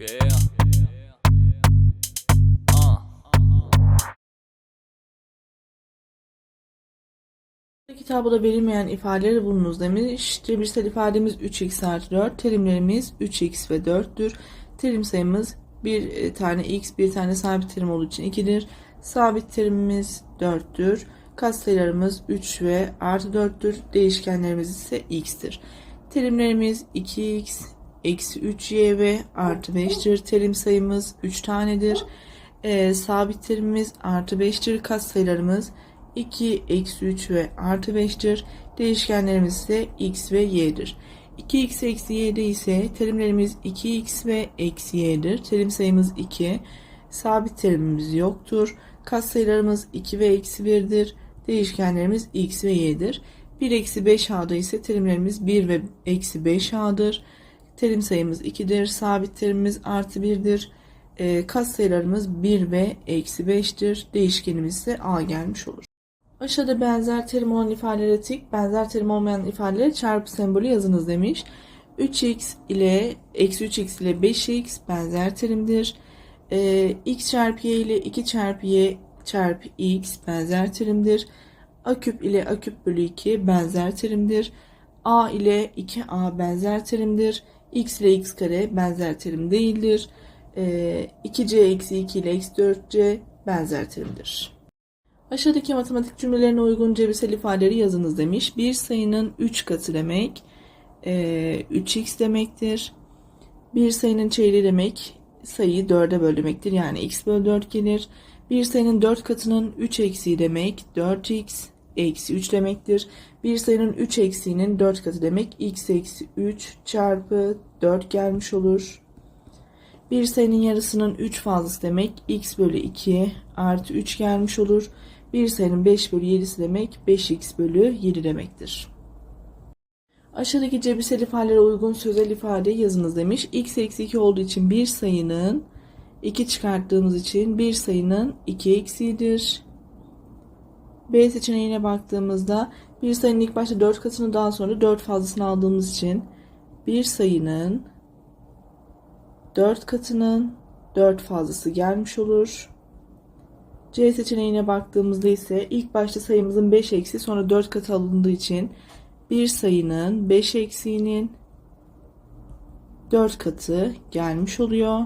Yeah. Uh. Kitabda verilmeyen ifadeleri bulunuz demiş. Cebirsel ifademiz 3x artı 4. Terimlerimiz 3x ve 4'tür. Terim sayımız bir tane x, bir tane sabit terim olduğu için 2'dir. Sabit terimimiz 4'tür. Katsayılarımız 3 ve artı 4'tür. Değişkenlerimiz ise x'tir. Terimlerimiz 2x, eksi 3y ve artı 5'tir. Terim sayımız 3 tanedir. Ee, sabit terimimiz artı 5'tir. Katsayılarımız 2, eksi 3 ve artı 5'tir. Değişkenlerimiz ise x ve y'dir. 2x eksi y'de ise terimlerimiz 2x ve eksi y'dir. Terim sayımız 2. Sabit terimimiz yoktur. Katsayılarımız 2 ve eksi 1'dir. Değişkenlerimiz x ve y'dir. 1 eksi 5a'da ise terimlerimiz 1 ve eksi 5a'dır. Terim sayımız 2'dir. Sabit terimimiz artı 1'dir. E, katsayılarımız 1 ve eksi 5'tir. Değişkenimiz ise a gelmiş olur. Aşağıda benzer terim olan ifadelere tik, benzer terim olmayan ifadelere çarpı sembolü yazınız demiş. 3x ile eksi 3x ile 5x benzer terimdir. Ee, x çarpı y ile 2 çarpı y çarpı x benzer terimdir. a küp ile a küp bölü 2 benzer terimdir. a ile 2a benzer terimdir. X ile x kare benzer terim değildir. Ee, 2c eksi 2 ile eksi 4c benzer terimdir. Aşağıdaki matematik cümlelerine uygun cebirsel ifadeleri yazınız demiş. Bir sayının 3 katı demek e, 3x demektir. Bir sayının çeyreği demek sayıyı 4'e böl demektir. Yani x bölü 4 gelir. Bir sayının 4 katının 3 eksiği demek 4x eksi 3 demektir. Bir sayının 3 eksiğinin 4 katı demek x eksi 3 çarpı 4 gelmiş olur. Bir sayının yarısının 3 fazlası demek x bölü 2 artı 3 gelmiş olur. Bir sayının 5 bölü 7'si demek 5x bölü 7 demektir. Aşağıdaki cebirsel ifadelere uygun sözel ifade yazınız demiş. x eksi 2 olduğu için bir sayının 2 çıkarttığımız için bir sayının 2 eksiğidir. B seçeneğine baktığımızda bir sayının ilk başta 4 katını daha sonra 4 fazlasını aldığımız için bir sayının 4 katının 4 fazlası gelmiş olur. C seçeneğine baktığımızda ise ilk başta sayımızın 5 eksi sonra 4 katı alındığı için bir sayının 5 eksiğinin 4 katı gelmiş oluyor.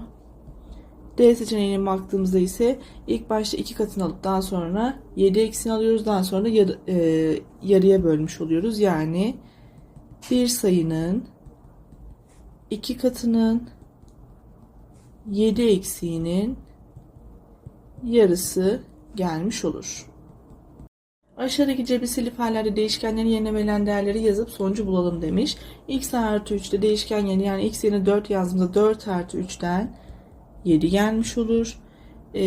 D seçeneğine baktığımızda ise ilk başta 2 katını alıp daha sonra 7 eksiğini alıyoruz. Daha sonra yar, e, yarıya bölmüş oluyoruz. Yani bir sayının 2 katının 7 eksiğinin yarısı gelmiş olur. Aşağıdaki cebirsel ifadelerde değişkenlerin yerine verilen değerleri yazıp sonucu bulalım demiş. x artı 3'te değişken yerine yani x yerine 4 yazdığımızda 4 artı 3'ten 7 gelmiş olur. Ee,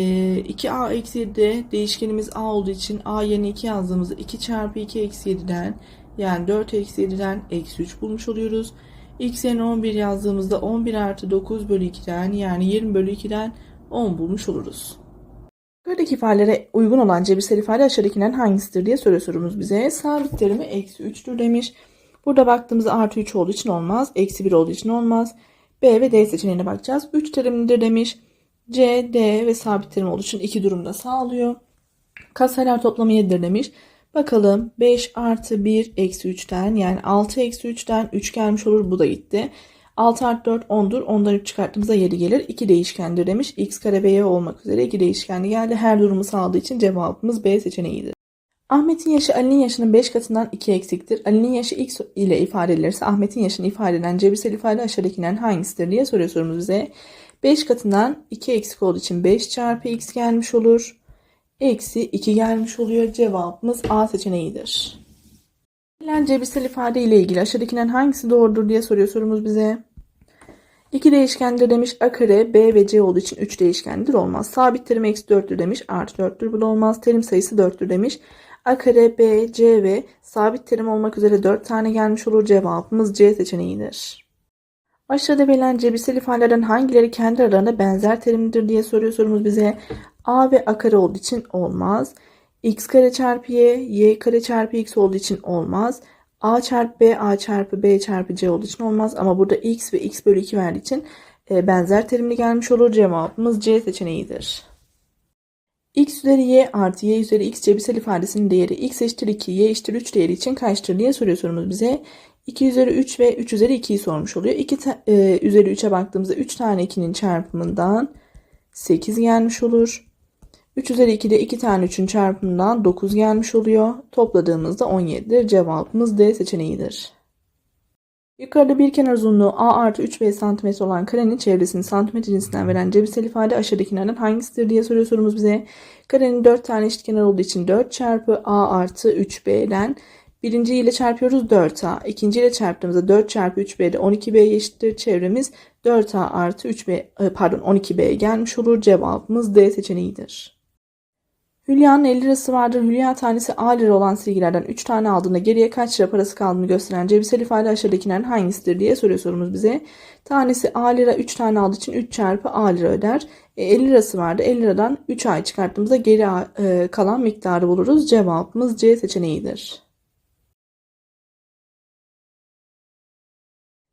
2a eksi 7'de değişkenimiz a olduğu için a yerine 2 yazdığımızda 2 çarpı 2 eksi 7'den yani 4 eksi 7'den eksi 3 bulmuş oluyoruz. x yerine 11 yazdığımızda 11 artı 9 bölü 2'den yani 20 bölü 2'den 10 bulmuş oluruz. Buradaki ifadelere uygun olan cebirsel ifade aşağıdakilerin hangisidir diye soruyor sorumuz bize. Sabit terimi eksi 3'tür demiş. Burada baktığımızda artı 3 olduğu için olmaz. Eksi 1 olduğu için olmaz. B ve D seçeneğine bakacağız. 3 terimlidir demiş. C, D ve sabit terim olduğu için iki durumda sağlıyor. Katsayılar toplamı 7'dir demiş. Bakalım 5 artı 1 eksi 3'ten yani 6 eksi 3'ten 3 gelmiş olur. Bu da gitti. 6 artı 4 10'dur. Ondan 3 çıkarttığımızda 7 gelir. 2 değişkendir demiş. X kare ve Y olmak üzere 2 değişkenli geldi. Her durumu sağladığı için cevabımız B seçeneğidir. Ahmet'in yaşı Ali'nin yaşının 5 katından 2 eksiktir. Ali'nin yaşı X ile ifade edilirse Ahmet'in yaşını ifade eden cebirsel ifade aşağıdakilerin hangisidir diye soruyor sorumuz bize. 5 katından 2 eksik olduğu için 5 çarpı X gelmiş olur. Eksi 2 gelmiş oluyor. Cevabımız A seçeneğidir. Verilen cebirsel ifade ile ilgili aşağıdakilerin hangisi doğrudur diye soruyor sorumuz bize. İki değişkendir demiş. A kare B ve C olduğu için 3 değişkendir olmaz. Sabit terim eksi 4'tür demiş. Artı 4'tür bu da olmaz. Terim sayısı 4'tür demiş. A kare B, C ve sabit terim olmak üzere 4 tane gelmiş olur. Cevabımız C seçeneğidir. Aşağıda verilen cebirsel ifadelerden hangileri kendi aralarında benzer terimdir diye soruyor sorumuz bize. A ve A kare olduğu için olmaz. X kare çarpı Y, Y kare çarpı X olduğu için olmaz. A çarpı B, A çarpı B çarpı C olduğu için olmaz. Ama burada X ve X bölü 2 verdiği için e, benzer terimli gelmiş olur. Cevabımız C seçeneğidir. X üzeri y artı y üzeri x cebirsel ifadesinin değeri x eşittir 2, y eşittir 3 değeri için kaçtır diye soruyor sorumuz bize. 2 üzeri 3 ve 3 üzeri 2'yi sormuş oluyor. 2 e, üzeri 3'e baktığımızda 3 tane 2'nin çarpımından 8 gelmiş olur. 3 üzeri 2'de 2 tane 3'ün çarpımından 9 gelmiş oluyor. Topladığımızda 17'dir. Cevabımız D seçeneğidir. Yukarıda bir kenar uzunluğu A artı 3B santimetre olan karenin çevresini santimetre cinsinden veren cebirsel ifade aşağıdakilerden hangisidir diye soruyor sorumuz bize. Karenin 4 tane eşit kenar olduğu için 4 çarpı A artı 3B'den birinci ile çarpıyoruz 4A. ikinci ile çarptığımızda 4 çarpı 3B'de 12B eşittir. Çevremiz 4A artı 3B e, pardon 12B gelmiş olur. Cevabımız D seçeneğidir. Hülya'nın 50 lirası vardır. Hülya tanesi A lira olan silgilerden 3 tane aldığında geriye kaç lira parası kaldığını gösteren cebirsel ifade aşağıdakilerin hangisidir diye soruyor sorumuz bize. Tanesi A lira 3 tane aldığı için 3 çarpı A lira öder. E, 50 lirası vardı. 50 liradan 3 ay çıkarttığımızda geri e, kalan miktarı buluruz. Cevabımız C seçeneğidir.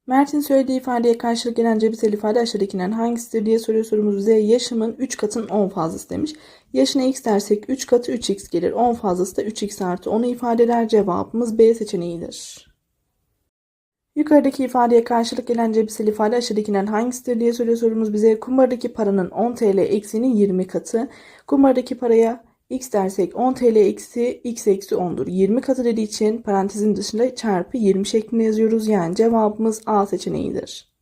Mert'in söylediği ifadeye karşılık gelen cebirsel ifade aşağıdakilerden hangisidir diye soruyor sorumuz bize. Yaşımın 3 katının 10 fazlası demiş. Yaşına x dersek 3 katı 3x gelir. 10 fazlası da 3x artı 10'u ifade eder. Cevabımız B seçeneğidir. Yukarıdaki ifadeye karşılık gelen cebirsel ifade aşağıdakilerden hangisidir diye soruyor sorumuz bize. Kumbardaki paranın 10 TL eksiğinin 20 katı. Kumbardaki paraya x dersek 10 TL eksi x eksi 10'dur. 20 katı dediği için parantezin dışında çarpı 20 şeklinde yazıyoruz. Yani cevabımız A seçeneğidir.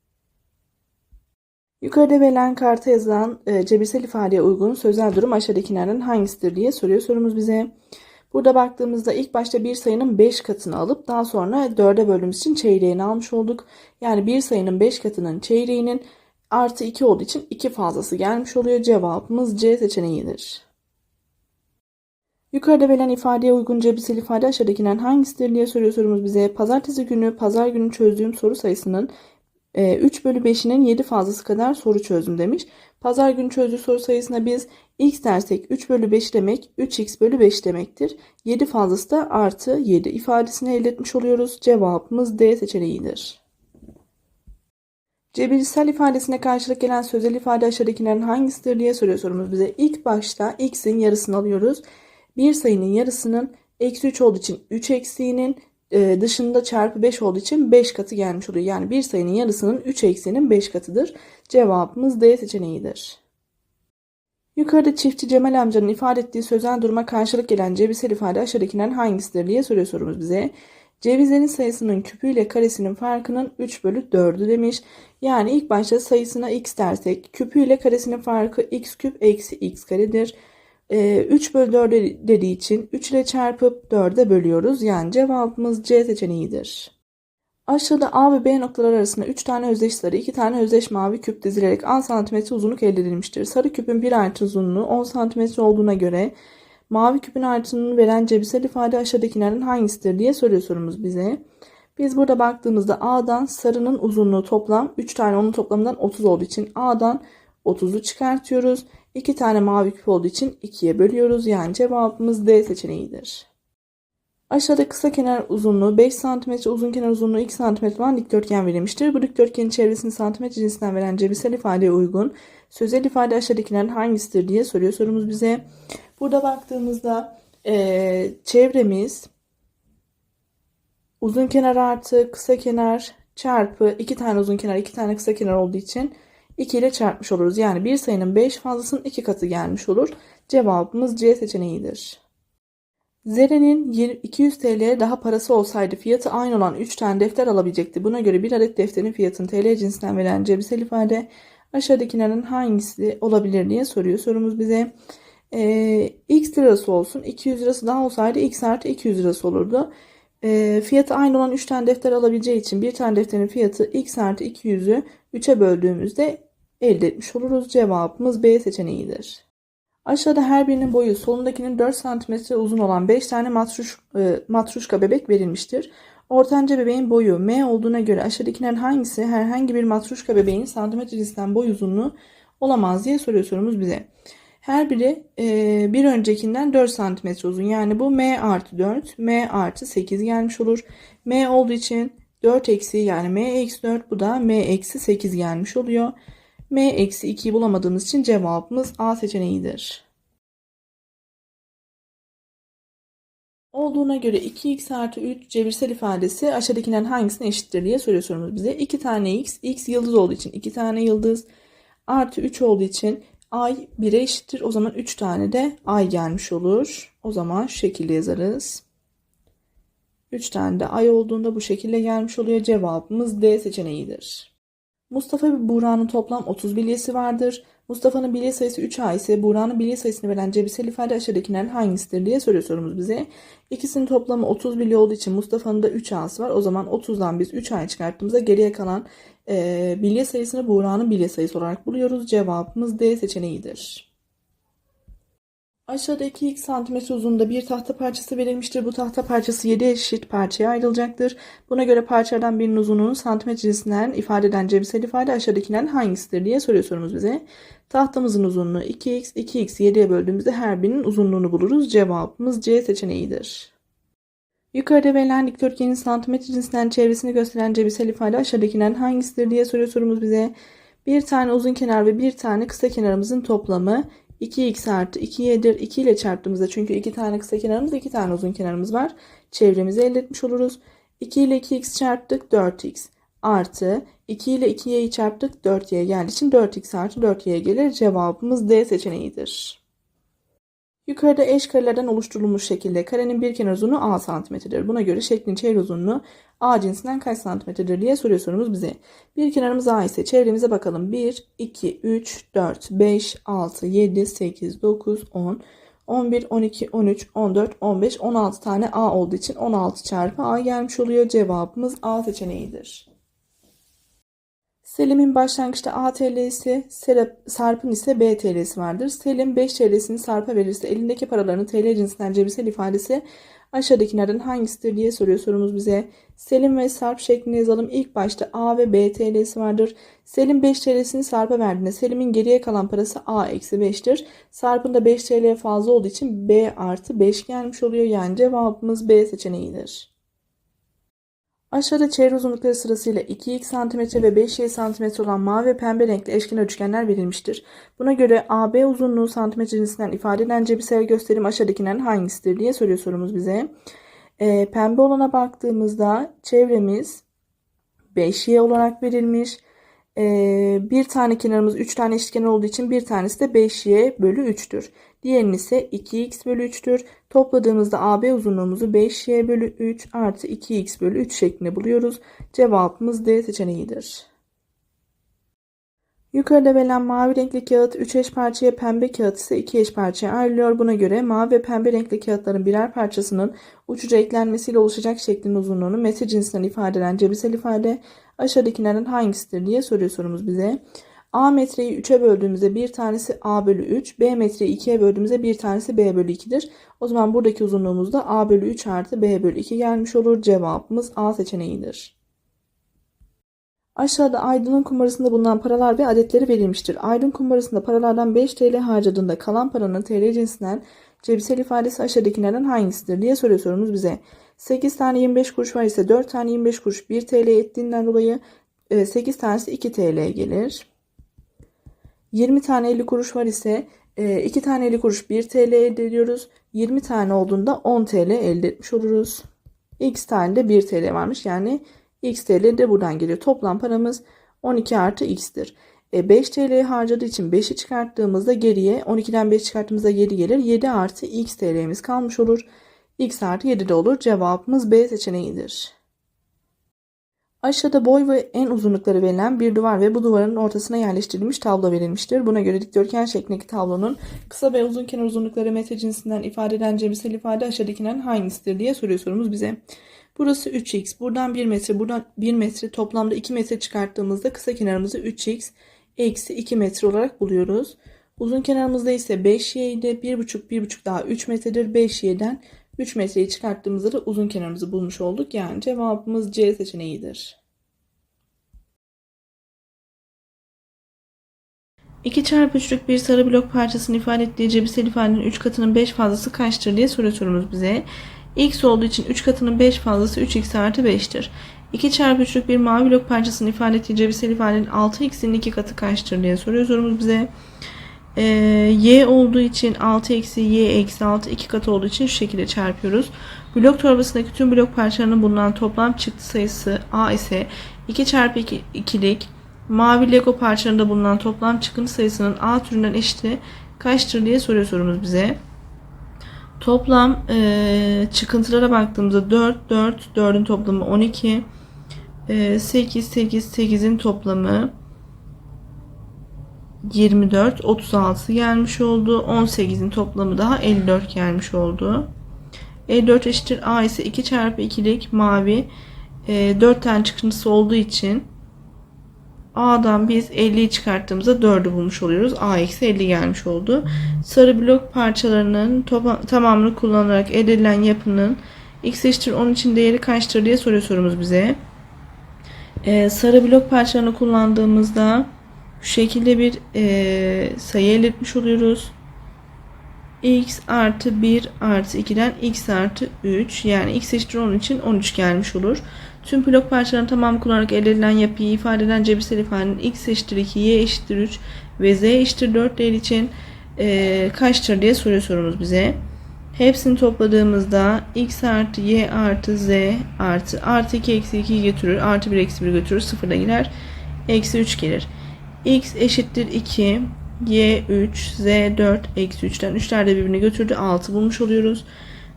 Yukarıda verilen karta yazılan e, cebirsel ifadeye uygun sözel durum aşağıdakilerden hangisidir diye soruyor sorumuz bize. Burada baktığımızda ilk başta bir sayının 5 katını alıp daha sonra 4'e böldüğümüz için çeyreğini almış olduk. Yani bir sayının 5 katının çeyreğinin artı 2 olduğu için 2 fazlası gelmiş oluyor. Cevabımız C seçeneğidir. Yukarıda verilen ifadeye uygun cebirsel ifade aşağıdakilerden hangisidir diye soruyor sorumuz bize. Pazartesi günü pazar günü çözdüğüm soru sayısının 3 e, bölü 5'inin 7 fazlası kadar soru çözdüm demiş. Pazar günü çözdüğü soru sayısına biz x dersek 3 bölü 5 demek 3x bölü 5 demektir. 7 fazlası da artı 7 ifadesini elde etmiş oluyoruz. Cevabımız D seçeneğidir. Cebirsel ifadesine karşılık gelen sözel ifade aşağıdakilerin hangisidir diye soruyor sorumuz bize. İlk başta x'in yarısını alıyoruz. Bir sayının yarısının eksi 3 olduğu için 3 eksiğinin e, dışında çarpı 5 olduğu için 5 katı gelmiş oluyor. Yani bir sayının yarısının 3 eksiğinin 5 katıdır. Cevabımız D seçeneğidir. Yukarıda çiftçi Cemal amcanın ifade ettiği sözel duruma karşılık gelen cebirsel ifade aşağıdakinden hangisidir diye soruyor sorumuz bize. Cevizlerin sayısının küpüyle karesinin farkının 3 bölü 4'ü demiş. Yani ilk başta sayısına x dersek küpüyle karesinin farkı x küp eksi x karedir. 3 ee, bölü 4 dediği için 3 ile çarpıp 4'e bölüyoruz. Yani cevabımız C seçeneğidir. Aşağıda A ve B noktalar arasında 3 tane özdeş sarı, 2 tane özdeş mavi küp dizilerek 10 cm uzunluk elde edilmiştir. Sarı küpün bir artı uzunluğu 10 cm olduğuna göre mavi küpün artınını veren cebirsel ifade aşağıdakilerden hangisidir diye soruyor sorumuz bize. Biz burada baktığımızda A'dan sarının uzunluğu toplam 3 tane onun toplamından 30 olduğu için A'dan 30'u çıkartıyoruz. 2 tane mavi küp olduğu için 2'ye bölüyoruz. Yani cevabımız D seçeneğidir. Aşağıda kısa kenar uzunluğu 5 cm, uzun kenar uzunluğu 2 cm olan dikdörtgen verilmiştir. Bu dikdörtgenin çevresini santimetre cinsinden veren cebirsel ifadeye uygun sözel ifade aşağıdakilerin hangisidir diye soruyor sorumuz bize. Burada baktığımızda e, çevremiz uzun kenar artı kısa kenar çarpı 2 tane uzun kenar 2 tane kısa kenar olduğu için 2 ile çarpmış oluruz. Yani bir sayının 5 fazlasının 2 katı gelmiş olur. Cevabımız C seçeneğidir. Zeren'in 200 TL'ye daha parası olsaydı fiyatı aynı olan 3 tane defter alabilecekti. Buna göre bir adet defterin fiyatını TL cinsinden veren cebirsel ifade aşağıdakilerin hangisi olabilir diye soruyor sorumuz bize. Ee, x lirası olsun 200 lirası daha olsaydı x artı 200 lirası olurdu. Ee, fiyatı aynı olan 3 tane defter alabileceği için bir tane defterin fiyatı x artı 200'ü 3'e böldüğümüzde elde etmiş oluruz. Cevabımız B seçeneğidir. Aşağıda her birinin boyu solundakinin 4 cm uzun olan 5 tane matruş, e, matruşka bebek verilmiştir. Ortanca bebeğin boyu m olduğuna göre aşağıdakilerin hangisi herhangi bir matruşka bebeğin santimetre cinsinden boy uzunluğu olamaz diye soruyor sorumuz bize. Her biri e, bir öncekinden 4 cm uzun. Yani bu m artı 4, m artı 8 gelmiş olur. m olduğu için 4 eksi yani m eksi 4 bu da m eksi 8 gelmiş oluyor. M eksi 2'yi bulamadığımız için cevabımız A seçeneğidir. Olduğuna göre 2x artı 3 cebirsel ifadesi aşağıdakilerin hangisine eşittir diye soruyor sorumuz bize. 2 tane x, x yıldız olduğu için 2 tane yıldız artı 3 olduğu için ay 1'e eşittir. O zaman 3 tane de ay gelmiş olur. O zaman şu şekilde yazarız. 3 tane de ay olduğunda bu şekilde gelmiş oluyor. Cevabımız D seçeneğidir. Mustafa ve Buğra'nın toplam 30 bilyesi vardır. Mustafa'nın bilye sayısı 3A ise Buğra'nın bilye sayısını veren cebirsel ifade aşağıdakilerden hangisidir diye soruyor sorumuz bize. İkisinin toplamı 30 bilye olduğu için Mustafa'nın da 3A'sı var. O zaman 30'dan biz 3A çıkarttığımızda geriye kalan e, bilye sayısını Buğra'nın bilye sayısı olarak buluyoruz. Cevabımız D seçeneğidir. Aşağıda 2 x santimetre uzunluğunda bir tahta parçası verilmiştir. Bu tahta parçası 7 eşit parçaya ayrılacaktır. Buna göre parçalardan birinin uzunluğunu santimetre cinsinden ifade eden cebirsel ifade aşağıdakilerden hangisidir diye soruyor sorumuz bize. Tahtamızın uzunluğu 2x, 2x 7'ye böldüğümüzde her birinin uzunluğunu buluruz. Cevabımız C seçeneğidir. Yukarıda verilen dikdörtgenin santimetre cinsinden çevresini gösteren cebirsel ifade aşağıdakilerden hangisidir diye soruyor sorumuz bize. Bir tane uzun kenar ve bir tane kısa kenarımızın toplamı 2x artı 2y'dir. 2 ile çarptığımızda çünkü 2 tane kısa kenarımız 2 tane uzun kenarımız var. Çevremizi elde etmiş oluruz. 2 ile 2x çarptık 4x artı 2 ile 2y'yi çarptık 4y geldiği için 4x artı 4y gelir. Cevabımız D seçeneğidir. Yukarıda eş karelerden oluşturulmuş şekilde karenin bir kenar uzunluğu a santimetredir. Buna göre şeklin çevre uzunluğu a cinsinden kaç santimetredir diye soruyor sorumuz bize. Bir kenarımız a ise çevremize bakalım. 1, 2, 3, 4, 5, 6, 7, 8, 9, 10, 11, 12, 13, 14, 15, 16 tane a olduğu için 16 çarpı a gelmiş oluyor. Cevabımız a seçeneğidir. Selim'in başlangıçta A TL'si, Sarp'ın ise B TL'si vardır. Selim 5 TL'sini Sarp'a verirse elindeki paralarını TL cinsinden cebirsel ifadesi aşağıdakilerden hangisidir diye soruyor sorumuz bize. Selim ve Sarp şeklinde yazalım. İlk başta A ve B TL'si vardır. Selim 5 TL'sini Sarp'a verdiğinde Selim'in geriye kalan parası A eksi 5'tir. Sarp'ın da 5 TL fazla olduğu için B artı 5 gelmiş oluyor. Yani cevabımız B seçeneğidir. Aşağıda çevre uzunlukları sırasıyla 2x cm ve 5y cm olan mavi ve pembe renkli eşkenar üçgenler verilmiştir. Buna göre AB uzunluğu santimetre cinsinden ifade edilen cebirsel gösterim aşağıdakilerin hangisidir diye soruyor sorumuz bize. E, pembe olana baktığımızda çevremiz 5y olarak verilmiş. E, bir tane kenarımız 3 tane eşitkenar olduğu için bir tanesi de 5y bölü 3'tür. Diğerinin ise 2x bölü 3'tür. Topladığımızda AB uzunluğumuzu 5y bölü 3 artı 2x bölü 3 şeklinde buluyoruz. Cevabımız D seçeneğidir. Yukarıda verilen mavi renkli kağıt 3 eş parçaya, pembe kağıt ise 2 eş parçaya ayrılıyor. Buna göre mavi ve pembe renkli kağıtların birer parçasının uçuca eklenmesiyle oluşacak şeklin uzunluğunu metre cinsinden ifade eden cebirsel ifade aşağıdakilerden hangisidir diye soruyor sorumuz bize. A metreyi 3'e böldüğümüzde bir tanesi A bölü 3. B metreyi 2'ye böldüğümüzde bir tanesi B bölü 2'dir. O zaman buradaki uzunluğumuz da A bölü 3 artı B bölü 2 gelmiş olur. Cevabımız A seçeneğidir. Aşağıda Aydın'ın kumbarasında bulunan paralar ve adetleri verilmiştir. Aydın kumbarasında paralardan 5 TL harcadığında kalan paranın TL cinsinden cebirsel ifadesi aşağıdakilerden hangisidir diye soruyor sorumuz bize. 8 tane 25 kuruş var ise 4 tane 25 kuruş 1 TL ettiğinden dolayı 8 tanesi 2 TL gelir. 20 tane 50 kuruş var ise 2 tane 50 kuruş 1 TL elde ediyoruz. 20 tane olduğunda 10 TL elde etmiş oluruz. X tane de 1 TL varmış. Yani X TL de buradan geliyor. Toplam paramız 12 artı X'tir. E 5 TL harcadığı için 5'i çıkarttığımızda geriye 12'den 5 çıkarttığımızda geri gelir. 7 artı X TL'miz kalmış olur. X artı 7 de olur. Cevabımız B seçeneğidir. Aşağıda boy ve en uzunlukları verilen bir duvar ve bu duvarın ortasına yerleştirilmiş tablo verilmiştir. Buna göre dikdörtgen şeklindeki tablonun kısa ve uzun kenar uzunlukları metre cinsinden ifade eden cebirsel ifade aşağıdakinden hangisidir diye soruyor sorumuz bize. Burası 3x. Buradan 1 metre, buradan 1 metre toplamda 2 metre çıkarttığımızda kısa kenarımızı 3x eksi 2 metre olarak buluyoruz. Uzun kenarımızda ise 5y idi. 1,5 1,5 daha 3 metredir. 5y'den 3 metreyi çıkarttığımızda da uzun kenarımızı bulmuş olduk. Yani cevabımız C seçeneğidir. 2 çarpı 3'lük bir sarı blok parçasını ifade ettiği cebirsel ifadenin 3 katının 5 fazlası kaçtır diye soruyor sorumuz bize. x olduğu için 3 katının 5 fazlası 3x artı 5'tir. 2 çarpı 3'lük bir mavi blok parçasını ifade ettiği cebirsel ifadenin 6x'inin 2 katı kaçtır diye soruyor sorumuz bize. Ee, y olduğu için 6 eksi y eksi 6 iki katı olduğu için şu şekilde çarpıyoruz. Blok torbasındaki tüm blok parçalarının bulunan toplam çıktı sayısı a ise 2 çarpı 2 ikilik mavi lego parçalarında bulunan toplam çıkıntı sayısının a türünden eşiti kaçtır diye soruyor sorumuz bize. Toplam eee, çıkıntılara baktığımızda 4, 4, 4'ün toplamı 12, eee, 8, 8, 8'in toplamı 24, 36 gelmiş oldu. 18'in toplamı daha 54 gelmiş oldu. 54 eşittir A ise 2 çarpı 2'lik mavi eee 4 tane çıkıntısı olduğu için A'dan biz 50'yi çıkarttığımızda 4'ü bulmuş oluyoruz. A eksi 50 gelmiş oldu. Sarı blok parçalarının tamamını kullanarak elde edilen yapının x eşittir 10 için değeri kaçtır diye soruyor sorumuz bize. Ee, sarı blok parçalarını kullandığımızda şu şekilde bir e, sayı elde etmiş oluyoruz. x artı 1 artı 2'den x artı 3 yani x eşittir 10 için 13 gelmiş olur. Tüm blok parçalarının tamamı kullanarak elde edilen yapıyı ifade eden cebirsel ifadenin x eşittir 2, y eşittir 3 ve z eşittir 4 değeri için e, kaçtır diye soruyor sorumuz bize. Hepsini topladığımızda x artı y artı z artı artı 2 eksi 2'yi götürür. Artı 1 eksi 1 götürür. 0 da gider. Eksi 3 gelir. X eşittir 2, y 3, z 4, eksi 3'ten 3'ler de birbirini götürdü. 6 bulmuş oluyoruz.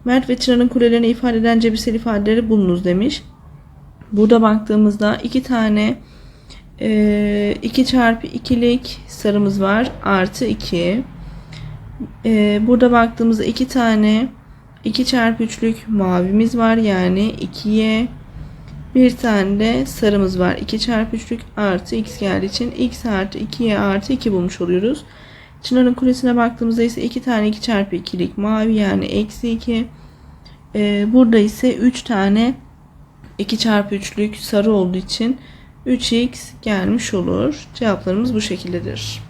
Mert ve Çınar'ın kulelerini ifade eden cebirsel ifadeleri bulunuz demiş. Burada baktığımızda iki tane e, 2 çarpı 2'lik sarımız var. Artı 2. E, burada baktığımızda iki tane 2 çarpı 3'lük mavimiz var. Yani 2'ye bir tane de sarımız var. 2 çarpı 3'lük artı x geldiği için x artı 2'ye artı 2 bulmuş oluyoruz. Çınar'ın kulesine baktığımızda ise 2 tane 2 çarpı 2'lik mavi yani eksi 2. E, burada ise 3 tane 2 çarpı 3'lük sarı olduğu için 3x gelmiş olur. Cevaplarımız bu şekildedir.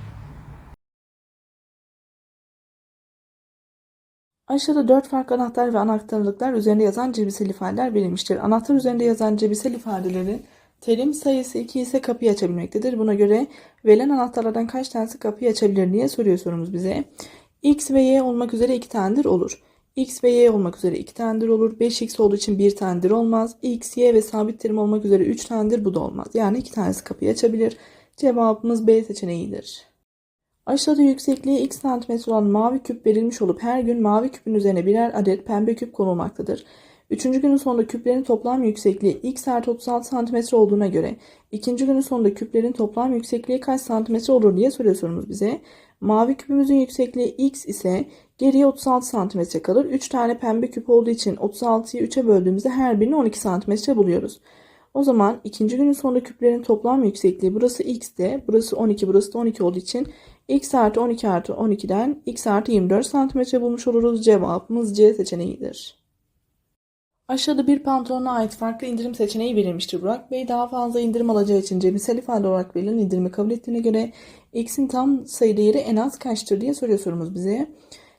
Aşağıda 4 farklı anahtar ve anahtarlıklar üzerinde yazan cebirsel ifadeler verilmiştir. Anahtar üzerinde yazan cebirsel ifadelerin terim sayısı 2 ise kapıyı açabilmektedir. Buna göre verilen anahtarlardan kaç tanesi kapıyı açabilir diye soruyor sorumuz bize. X ve Y olmak üzere 2 tanedir olur. X ve Y olmak üzere 2 tanedir olur. 5X olduğu için 1 tanedir olmaz. X, Y ve sabit terim olmak üzere 3 tanedir. Bu da olmaz. Yani 2 tanesi kapıyı açabilir. Cevabımız B seçeneğidir. Aşağıda yüksekliği x santimetre olan mavi küp verilmiş olup her gün mavi küpün üzerine birer adet pembe küp konulmaktadır. Üçüncü günün sonunda küplerin toplam yüksekliği x artı 36 santimetre olduğuna göre ikinci günün sonunda küplerin toplam yüksekliği kaç santimetre olur diye soruyor sorumuz bize. Mavi küpümüzün yüksekliği x ise geriye 36 santimetre kalır. 3 tane pembe küp olduğu için 36'yı 3'e böldüğümüzde her birini 12 santimetre buluyoruz. O zaman ikinci günün sonunda küplerin toplam yüksekliği burası x de burası 12 burası da 12 olduğu için x artı 12 artı 12'den x artı 24 santimetre bulmuş oluruz. Cevabımız C seçeneğidir. Aşağıda bir pantolona ait farklı indirim seçeneği verilmiştir. Burak Bey daha fazla indirim alacağı için cebirsel ifade olarak verilen indirimi kabul ettiğine göre x'in tam sayı değeri en az kaçtır diye soruyor sorumuz bize.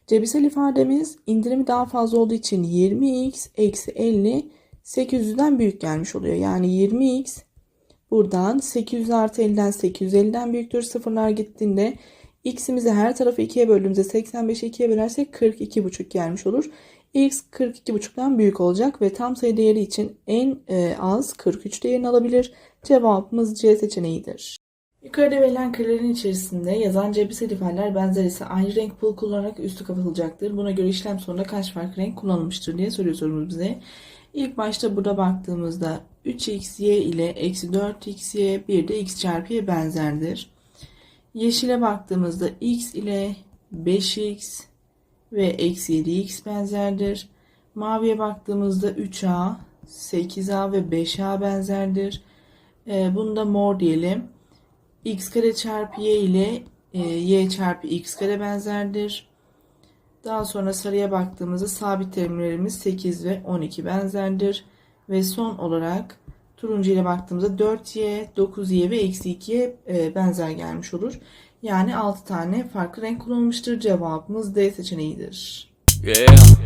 Cebirsel ifademiz indirimi daha fazla olduğu için 20x eksi 50 800'den büyük gelmiş oluyor. Yani 20x buradan 800 artı 50'den 850'den büyüktür. Sıfırlar gittiğinde x'imizi her tarafı 2'ye böldüğümüzde 85'i 2'ye bölersek 42,5 gelmiş olur. x 42,5'tan büyük olacak ve tam sayı değeri için en e, az 43 değerini alabilir. Cevabımız C seçeneğidir. Yukarıda verilen karelerin içerisinde yazan cebirsel ifadeler benzer ise aynı renk pul kullanarak üstü kapatılacaktır. Buna göre işlem sonunda kaç farklı renk kullanılmıştır diye soruyor sorumuz bize. İlk başta burada baktığımızda 3xy ile eksi 4xy bir de x çarpı y benzerdir. Yeşile baktığımızda x ile 5x ve eksi 7x benzerdir. Maviye baktığımızda 3a, 8a ve 5a benzerdir. Ee, bunu da mor diyelim. x kare çarpı y ile e, y çarpı x kare benzerdir. Daha sonra sarıya baktığımızda sabit terimlerimiz 8 ve 12 benzerdir. Ve son olarak turuncu ile baktığımızda 4y, 9y ve eksi 2'ye e, benzer gelmiş olur. Yani 6 tane farklı renk kullanılmıştır. Cevabımız D seçeneğidir. Yeah.